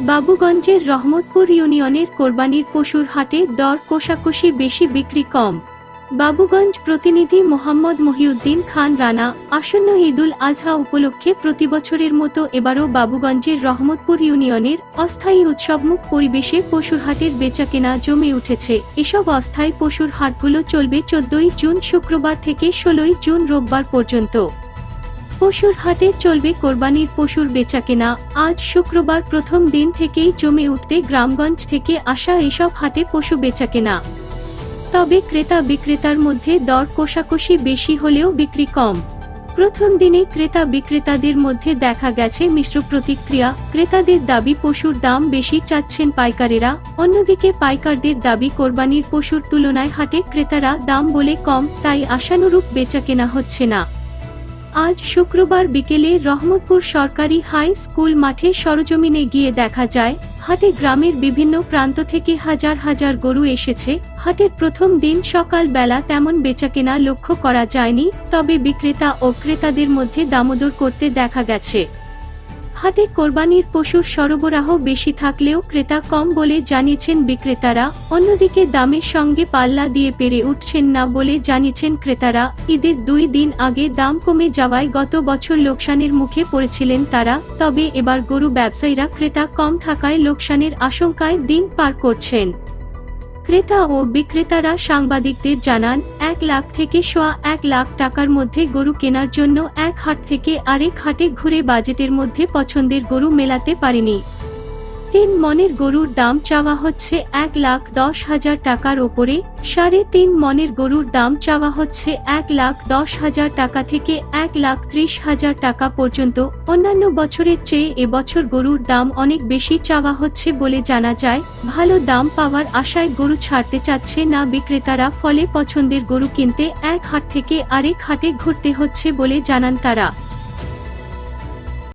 বাবুগঞ্জের রহমতপুর ইউনিয়নের কোরবানির পশুর হাটে দর কোষাকুষি বেশি, বিক্রি কম। বাবুগঞ্জ প্রতিনিধি মোহাম্মদ মহিউদ্দিন খান রানা আসন্ন ঈদুল আজহা উপলক্ষে প্রতিবছরের মতো এবারও বাবুগঞ্জের রহমতপুর ইউনিয়নের অস্থায়ী উৎসবমুখ পরিবেশে পশুর হাটের বেচাকেনা জমে উঠেছে। এসব অস্থায়ী পশুর হাটগুলো চলবে চোদ্দই জুন শুক্রবার থেকে ষোলোই জুন রোববার পর্যন্ত। পশুর হাটে চলবে কোরবানির পশুর বেচাকেনা আজ শুক্রবার প্রথম দিন থেকেই জমে উঠতে গ্রামগঞ্জ থেকে আসা এসব হাটে পশু বেচাকেনা তবে ক্রেতা বিক্রেতার মধ্যে দর কোষাকষি বেশি হলেও বিক্রি কম। প্রথম দিনে ক্রেতা বিক্রেতাদের মধ্যে দেখা গেছে মিশ্র প্রতিক্রিয়া। ক্রেতাদের দাবি, পশুর দাম বেশি চাচ্ছেন পাইকারেরা। অন্যদিকে পাইকারদের দাবি, কোরবানির পশুর তুলনায় হাটে ক্রেতারা দাম বলে কম, তাই আশানুরূপ বেচাকেনা হচ্ছে না। আজ শুক্রবার বিকেলে রহমতপুর সরকারি হাই স্কুল মাঠে সরজমিনে গিয়ে দেখা যায়, হাটে গ্রামের বিভিন্ন প্রান্ত থেকে হাজার হাজার গরু এসেছে। হাটের প্রথম দিন সকাল বেলা তেমন বেচাকেনা লক্ষ্য করা যায়নি, তবে বিক্রেতা ও ক্রেতাদের মধ্যে দামোদর করতে দেখা গেছে। হাটে কোরবানির পশুর সরবরাহ বেশি থাকলেও ক্রেতা কম বলে জানিয়েছেন বিক্রেতারা, অন্যদিকে দামের সঙ্গে পাল্লা দিয়ে পেরে উঠছেন না বলে জানিয়েছেন ক্রেতারা। ঈদের দুই দিন আগে দাম কমে যাওয়ায় গত বছর লোকসানের মুখে পড়েছিলেন তারা, তবে এবার গরু ব্যবসায়ীরা ক্রেতা কম থাকায় লোকসানের আশঙ্কায় দিন পার করছেন। ক্রেতা ও বিক্রেতারা সাংবাদিকদের জানান, এক লাখ থেকে সোয়া এক লাখ টাকার মধ্যে গরু কেনার জন্য এক হাট থেকে আরেক হাটে ঘুরে বাজেটের মধ্যে পছন্দের গরু মেলাতে পারেনি। তিন মনের গরুর দাম চাওয়া হচ্ছে এক লাখ দশ হাজার টাকার ওপরে, সাড়ে তিন মনের গরুর দাম চাওয়া হচ্ছে এক লাখ দশ হাজার টাকা থেকে এক লাখ ত্রিশ হাজার টাকা পর্যন্ত। অন্যান্য বছরের চেয়ে এবছর গরুর দাম অনেক বেশি চাওয়া হচ্ছে বলে জানা যায়। ভালো দাম পাওয়ার আশায় গরু ছাড়তে চাচ্ছে না বিক্রেতারা, ফলে পছন্দের গরু কিনতে এক হাট থেকে আরেক হাটে ঘুরতে হচ্ছে বলে জানান তারা।